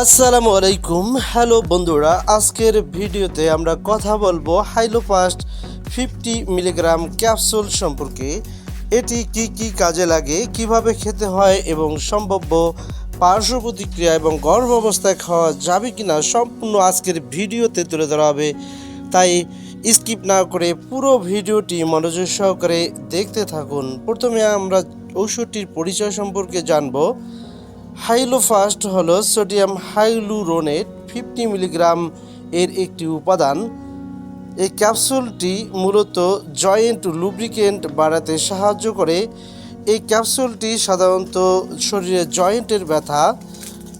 আসসালামু আলাইকুম। হ্যালো বন্ধুরা, আজকের ভিডিওতে আমরা কথা বলব হাইলোফাস্ট ফিফটি মিলিগ্রাম ক্যাপসুল সম্পর্কে। এটি কি কি কাজে লাগে, কীভাবে খেতে হয় এবং সম্ভাব্য পার্শ্ব প্রতিক্রিয়া এবং গর্ভ অবস্থায় খাওয়া যাবে কিনা সম্পূর্ণ আজকের ভিডিওতে তুলে ধরা হবে। তাই স্কিপ না করে পুরো ভিডিওটি মনোযোগ সহকারে দেখতে থাকুন। প্রথমে আমরা ঔষধটির পরিচয় সম্পর্কে জানব। হাইলোফাস্ট হলো সোডিয়াম হাইলুরোনেট ফিফটি মিলিগ্রাম এর একটি উপাদান। এই ক্যাপসুলটি মূলত জয়েন্ট লুব্রিকেন্ট বাড়াতে সাহায্য করে। এই ক্যাপসুলটি সাধারণত শরীরে জয়েন্টের ব্যথা,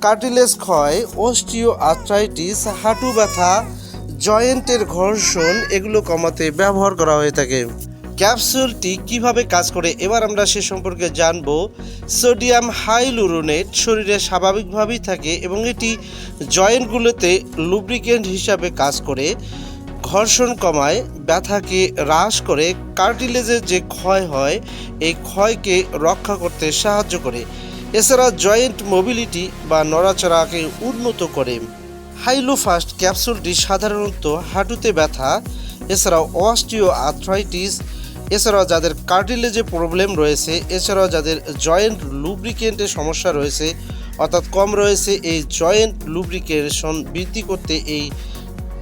কার্টিলেজ ক্ষয় অস্টিও আর্থ্রাইটিস হাঁটু ব্যথা, জয়েন্টের ঘর্ষণ এগুলো কমাতে ব্যবহার করা হয়ে থাকে। ক্যাপসুলটি কীভাবে কাজ করে, এবার আমরা সে সম্পর্কে জানব। সোডিয়াম হাইলুরোনেট শরীরে স্বাভাবিকভাবেই থাকে এবং এটি জয়েন্টগুলোতে লুব্রিকেন্ট হিসাবে কাজ করে, ঘর্ষণ কমায়, ব্যথাকে হ্রাস করে, কার্টিলেজের যে ক্ষয় হয়, এই ক্ষয়কে রক্ষা করতে সাহায্য করে। এছাড়া জয়েন্ট মোবিলিটি বা নড়াচড়াকে উন্নত করে। হাইলোফাস্ট ক্যাপসুলটি সাধারণত হাঁটুতে ব্যথা, এছাড়াও অস্টিও আর্থ্রাইটিস এছাড়াও যাদের কার্টিলেজে প্রবলেম রয়েছে, এছাড়াও যাদের জয়েন্ট লুব্রিকেন্টের সমস্যা রয়েছে, অর্থাৎ কম রয়েছে, এই জয়েন্ট লুব্রিকেশন বৃদ্ধি করতে এই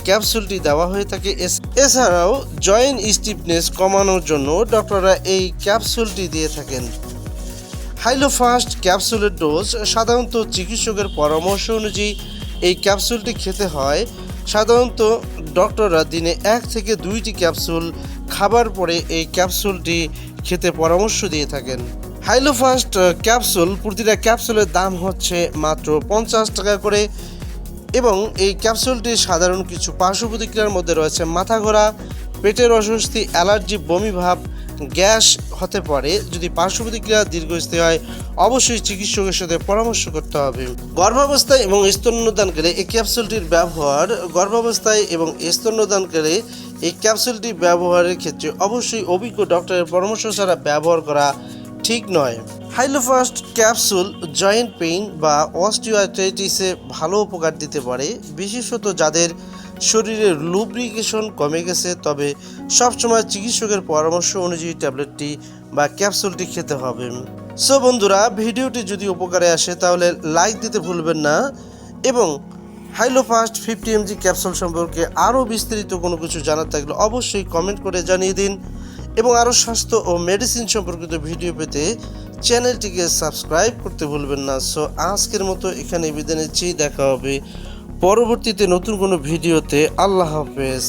ক্যাপসুলটি দেওয়া হয়ে থাকে। এছ- এছাড়াও জয়েন্ট স্টিফনেস কমানোর জন্য ডক্টররা এই ক্যাপসুলটি দিয়ে থাকেন। হাইলোফাস্ট ক্যাপসুলের ডোজ সাধারণত চিকিৎসকের পরামর্শ অনুযায়ী এই ক্যাপসুলটি খেতে হয়। সাধারণত ডক্টররা দিনে এক থেকে দুইটি ক্যাপসুল খাবার পরে এই ক্যাপসুলটি খেতে পরামর্শ দিয়ে থাকেন। হাইলোফাস্ট ক্যাপসুল প্রতিটা ক্যাপসুলের দাম হচ্ছে মাত্র পঞ্চাশ টাকা করে এবং এই ক্যাপসুলটি সাধারণ কিছু পার্শ্ব প্রতিক্রিয়ার মধ্যে রয়েছে মাথা ঘোরা পেটের অস্বস্তি, অ্যালার্জি, বমি ভাব গ্যাস হতে পারে। যদি পার্শ্ব প্রতিক্রিয়া দীর্ঘস্থায়ী হয়, অবশ্যই চিকিৎসকের সাথে পরামর্শ করতে হবে। গর্ভাবস্থায় এবং স্তন্যদানকালে এই ক্যাপসুলটির ব্যবহার, গর্ভাবস্থায় এবং স্তন্যদানকালে এই ক্যাপসুলটি ব্যবহারের ক্ষেত্রে অবশ্যই অভিজ্ঞ ডক্টরের পরামর্শ ছাড়া ব্যবহার করা ঠিক নয়। হাইলোফাস্ট ক্যাপসুল জয়েন্ট পেইন বা অস্টিওআর্থ্রাইটিসে ভালো উপকার দিতে পারে, বিশেষত যাদের শরীরের লুব্রিকেশন কমে গেছে, তবে সবসময় চিকিৎসকের পরামর্শ অনুযায়ী ট্যাবলেটটি বা ক্যাপসুলটি খেতে হবে। সো বন্ধুরা, ভিডিওটি যদি উপকারে আসে, তাহলে লাইক দিতে ভুলবেন না এবং হাইলোফাস্ট ফিফটি এমজি ক্যাপসুল সম্পর্কে আরও বিস্তারিত কোনো কিছু জানার থাকলে অবশ্যই কমেন্ট করে জানিয়ে দিন এবং আরও স্বাস্থ্য ও মেডিসিন সম্পর্কিত ভিডিও পেতে চ্যানেলটিকে সাবস্ক্রাইব করতে ভুলবেন না। সো আজকের মতো এখানে বিদায় নিচ্ছি, দেখা হবে পরবর্তীতে নতুন কোনো ভিডিওতে আল্লাহ হাফেজ।